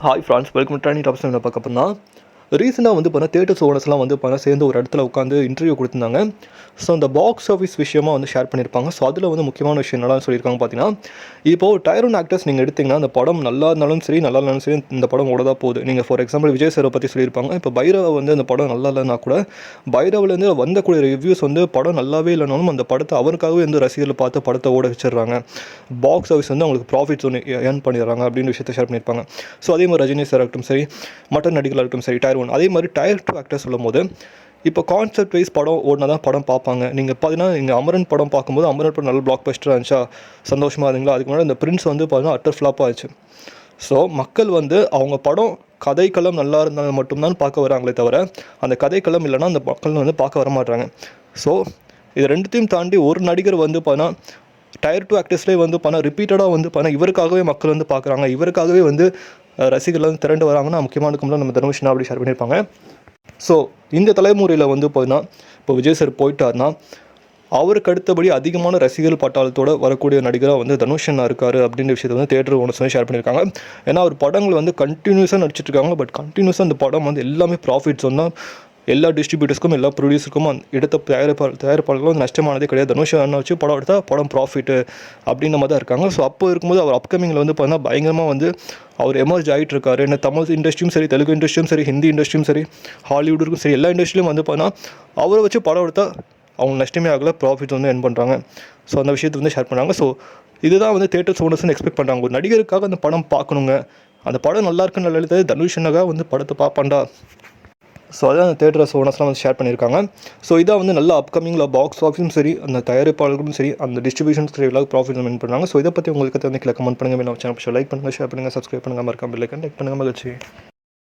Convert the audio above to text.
Hi friends welcome ட்ரானி டாப்ஸ் என்ன பார்க்க போனால் ரீசெண்டாக வந்து பார்த்தா தேட்டர்ஸ் ஓனர்ஸ்லாம் வந்து பார்த்தா சேர்ந்து ஒரு இடத்துல உட்காந்து இன்டர்வியூ கொடுத்துருந்தாங்க. ஸோ அந்த பாக்ஸ் ஆஃபீஸ் விஷயமா வந்து ஷேர் பண்ணியிருப்பாங்க ஸோ அதில் வந்து முக்கியமான விஷயம் என்னலாம் சொல்லியிருக்காங்க பார்த்தீங்கன்னா இப்போது டயரோன் ஆக்டர்ஸ் நீங்கள் எடுத்திங்கன்னா அந்த படம் நல்லா இருந்தாலும் சரி நல்லா இருந்தாலும் சரி இந்த படம் ஓட தான் போகுது. நீங்கள் ஃபார் எக்ஸாம்பிள் விஜய் சாரை பற்றி சொல்லியிருப்பாங்க. இப்போ பைரவ வந்து அந்த படம் நல்லா இல்லைனா கூட பைரவிலேருந்து வந்தக்கூடிய ரிவ்யூஸ் வந்து படம் நல்லாவே இல்லைனாலும் அந்த படத்தை அவருக்காகவே வந்து ரசிகர்கள் பார்த்து படத்தை ஓட வச்சிடுறாங்க. பாக்ஸ் ஆஃபீஸ் வந்து அவங்களுக்கு ப்ராஃபிட்ஸ் ஒன்று ஏர்ன் பண்ணிடுறாங்க அப்படின்னு விஷயத்தை ஷேர் பண்ணியிருப்பாங்க. ஸோ அதே மாதிரி ரஜினி சார் ஆகட்டும் சரி மட்டன் நடிகர்கள் ஆகட்டும் சரி டயர் ஒன் அதே மாதிரி டயர் டூ ஆக்டர் சொல்லும் போது இப்போ கான்செப்ட் வைஸ் படம் ஓடினா தான் படம் பார்ப்பாங்க. நீங்கள் பார்த்தீங்கன்னா நீங்கள் அமரன் படம் பார்க்கும்போது அமரன் படம் நல்ல பிளாக் பஸ்டராக இருந்துச்சா சந்தோஷமாக இருந்தீங்களா? அதுக்கு முன்னாடி இந்த பிரின்ஸ் வந்து பார்த்தீங்கன்னா அட்டர் ஃப்ளாப்பாக ஆச்சு ஸோ மக்கள் வந்து அவங்க படம் கதைக்களம் நல்லா இருந்தால் மட்டும்தான் பார்க்க வராங்களே தவிர அந்த கதைக்களம் இல்லைன்னா அந்த மக்கள் வந்து பார்க்க வர மாட்டாங்க ஸோ இது ரெண்டுத்தையும் தாண்டி ஒரு நடிகர் வந்து பார்த்தீங்கன்னா டயர் டூ ஆக்டர்ஸ்லேயே வந்து பண்ண ரிப்பீட்டடாக வந்து பண்ண இவருக்காகவே மக்கள் வந்து பார்க்குறாங்க. இவருக்காகவே வந்து ரசிகர்கள் வந்து திரண்டு வராங்கன்னா முக்கியமான கும்பலம் நம்ம தனுஷ் அப்படி ஷேர் பண்ணியிருப்பாங்க. ஸோ இந்த தலைமுறையில் வந்து பார்த்தீங்கன்னா இப்போ விஜய் சார் போயிட்டாருன்னா அவருக்கு அடுத்தபடி அதிகமான ரசிகர்கள் பட்டாளத்தோடு வரக்கூடிய நடிகராக வந்து தனுஷன் இருக்காரு அப்படின்ற விஷயத்தை வந்து தேட்டர் ஓனர்ஸ் வந்து ஷேர் பண்ணியிருக்காங்க. ஏன்னா அவர் படங்கள் வந்து கண்டினியூஸாக நடிச்சிட்டு இருக்காங்க. பட் கண்டினியூஸாக அந்த படம் வந்து எல்லாமே ப்ராஃபிட்ஸ் தான் எல்லா டிஸ்ட்ரிபியூட்டர்ஸ்க்கும் எல்லா ப்ரொடியூசருக்கும் அந்த எடுத்த தயாரிப்பாளர் தயாரிப்பாளர்களும் வந்து நஷ்டமானதே கிடையாது. தனுஷ் அண்ணா வச்சு படம் எடுத்தால் படம் ப்ராஃபிட்டு அப்படின்ற மாதிரி தான் இருக்காங்க. ஸோ அப்போ இருக்கும்போது அவர் அப்கமிங்கில் வந்து பார்த்தீங்கன்னா பயங்கரமாக வந்து அவர் எமர்ஜ் ஆகிட்டு இருக்காரு. என்ன தமிழ் இண்டஸ்ட்ரியும் சரி தெலுங்கு இண்டஸ்ட்ரியும் சரி ஹிந்தி இண்டஸ்ட்ரியும் சரி ஹாலிவுட்டுக்கும் சரி எல்லா இண்டஸ்ட்ரியிலும் வந்து பார்த்தீங்கன்னா அவரை வச்சு படம் எடுத்தால் அவங்க நஷ்டமே ஆகல ப்ராஃபிட் வந்து என் பண்ணுறாங்க ஸோ அந்த விஷயத்தை வந்து ஷேர் பண்ணுறாங்க ஸோ இதுதான் வந்து தேட்டர் ஓனர்ஸ்னு எக்ஸ்பெக்ட் பண்ணுறாங்க ஒரு நடிகருக்காக அந்த படம் பார்க்கணுங்க. அந்த படம் நல்லா இருக்குன்னு நல்லா எழுத தனுஷனுக்காக வந்து படத்தை பார்ப்பாண்டா ஸோ அதான் அந்த தேட்டர் ஓனர்ஸ்லாம் வந்து ஷேர் பண்ணியிருக்காங்க. ஸோ இதாக வந்து நல்ல அப்கமிங்கில் பாக்ஸ் ஆஃபீஸும் சரி அந்த தயாரிப்பாளர்களும் சரி அந்த டிஸ்ட்ரிபியூஷன் சரி எல்லாம் ப்ராஃபிட் மெயின் பண்ணுறாங்க ஸோ இதை பற்றி உங்களுக்கு வந்து கமெண்ட் பண்ணுங்கள் நம்ம சேனல் லைக் பண்ணுங்கள் ஷேர் பண்ணுங்கள் சப்ஸ்கிரைப் பண்ணுங்கள் மறக்காமல் இல்லை கண்டெக்ட் பண்ணுங்கள் மகிழ்ச்சி.